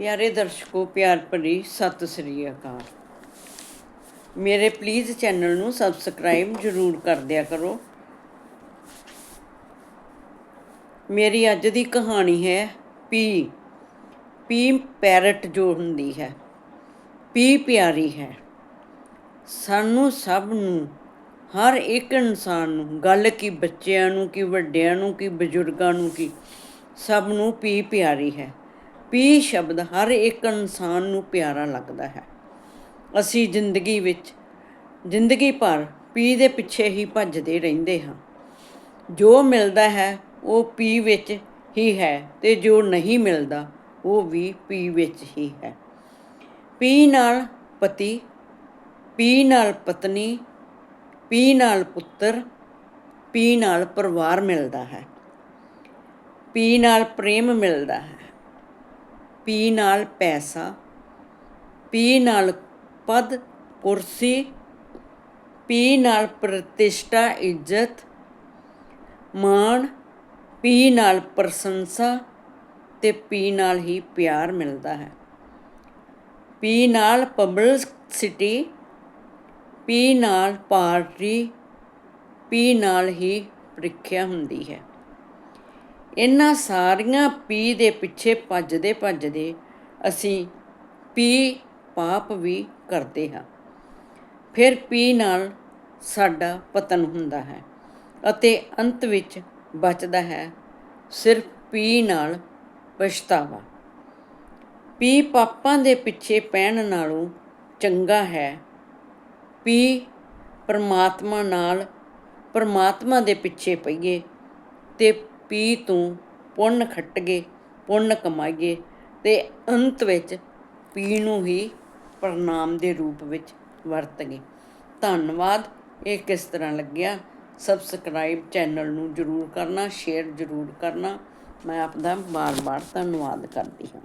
ਪਿਆਰੇ ਦਰਸ਼ਕੋ, ਪਿਆਰ ਭਰੀ ਸਤਿ ਸ੍ਰੀ ਅਕਾਲ। ਮੇਰੇ ਪਲੀਜ਼ ਚੈਨਲ ਨੂੰ ਸਬਸਕ੍ਰਾਈਬ ਜ਼ਰੂਰ ਕਰ ਦਿਆ ਕਰੋ। ਮੇਰੀ ਅੱਜ ਦੀ ਕਹਾਣੀ ਹੈ ਪੀ ਪੀ ਪੈਰਟ ਜੋ ਹੁੰਦੀ ਹੈ, ਪੀ ਪਿਆਰੀ ਹੈ। ਸਾਨੂੰ ਸਭ ਨੂੰ, ਹਰ ਇੱਕ ਇਨਸਾਨ ਨੂੰ, ਗੱਲ ਕੀ ਬੱਚਿਆਂ ਨੂੰ, ਕੀ ਵੱਡਿਆਂ ਨੂੰ, ਕੀ ਬਜ਼ੁਰਗਾਂ ਨੂੰ, ਕੀ ਸਭ ਨੂੰ ਪੀ ਪਿਆਰੀ ਹੈ। ਪੀ ਸ਼ਬਦ ਹਰ ਇੱਕ ਇਨਸਾਨ ਨੂੰ ਪਿਆਰਾ ਲੱਗਦਾ ਹੈ। ਅਸੀਂ ਜ਼ਿੰਦਗੀ ਵਿੱਚ, ਜ਼ਿੰਦਗੀ ਭਰ ਪੀ ਦੇ ਪਿੱਛੇ ਹੀ ਭੱਜਦੇ ਰਹਿੰਦੇ ਹਾਂ। ਜੋ ਮਿਲਦਾ ਹੈ, ਉਹ ਪੀ ਵਿੱਚ ਹੀ ਹੈ ਤੇ ਜੋ ਨਹੀਂ ਮਿਲਦਾ, ਉਹ ਵੀ ਪੀ ਵਿੱਚ ਹੀ ਹੈ। ਪੀ ਨਾਲ ਪਤੀ, ਪੀ ਨਾਲ ਪਤਨੀ, ਪੀ ਨਾਲ ਪੁੱਤਰ, ਪੀ ਨਾਲ ਪਰਿਵਾਰ ਮਿਲਦਾ ਹੈ। ਪੀ ਨਾਲ ਪ੍ਰੇਮ ਮਿਲਦਾ ਹੈ। ਪੀ ਨਾਲ ਪੈਸਾ, ਪੀ ਨਾਲ ਪਦ, ਕੁਰਸੀ, ਪੀ ਨਾਲ ਪ੍ਰਤਿਸ਼ਠਾ, ਇੱਜ਼ਤ, ਮਾਣ, ਪੀ ਨਾਲ ਪ੍ਰਸ਼ੰਸਾ ਤੇ ਪੀ ਨਾਲ ਹੀ ਪਿਆਰ ਮਿਲਦਾ ਹੈ। ਪੀ ਨਾਲ ਪਬਲਿਸਿਟੀ, ਪੀ ਨਾਲ ਪਾਰਟੀ, ਪੀ ਨਾਲ ਹੀ ਪ੍ਰੀਖਿਆ ਹੁੰਦੀ ਹੈ। ਇਹਨਾਂ ਸਾਰੀਆਂ ਪੀ ਦੇ ਪਿੱਛੇ ਭੱਜਦੇ ਭੱਜਦੇ ਅਸੀਂ ਪੀ ਪਾਪ ਵੀ ਕਰਦੇ ਹਾਂ। ਫਿਰ ਪੀ ਨਾਲ ਸਾਡਾ ਪਤਨ ਹੁੰਦਾ ਹੈ ਅਤੇ ਅੰਤ ਵਿੱਚ ਬਚਦਾ ਹੈ ਸਿਰਫ ਪੀ ਨਾਲ ਪਛਤਾਵਾ। ਪੀ ਪਾਪਾਂ ਦੇ ਪਿੱਛੇ ਪੈਣ ਨਾਲੋਂ ਚੰਗਾ ਹੈ ਪੀ ਪਰਮਾਤਮਾ ਨਾਲ ਪਰਮਾਤਮਾ ਦੇ ਪਿੱਛੇ ਪਈਏ ਤੇ ਪੀ ਤੋਂ ਪੁੰਨ ਖੱਟਗੇ, ਪੁੰਨ ਕਮਾਈਏ ਤੇ ਅੰਤ ਵਿੱਚ ਪੀ ਨੂੰ ਹੀ ਪ੍ਰਣਾਮ ਦੇ ਰੂਪ ਵਿੱਚ ਵਰਤਗੇ। ਧੰਨਵਾਦ। ਇਹ ਕਿਸ ਤਰ੍ਹਾਂ ਲੱਗਿਆ? ਸਬਸਕ੍ਰਾਈਬ ਚੈਨਲ ਨੂੰ ਜਰੂਰ ਕਰਨਾ, ਸ਼ੇਅਰ ਜਰੂਰ ਕਰਨਾ। ਮੈਂ ਆਪਦਾ ਬਾਰ-ਬਾਰ ਧੰਨਵਾਦ ਕਰਦੀ ਹਾਂ।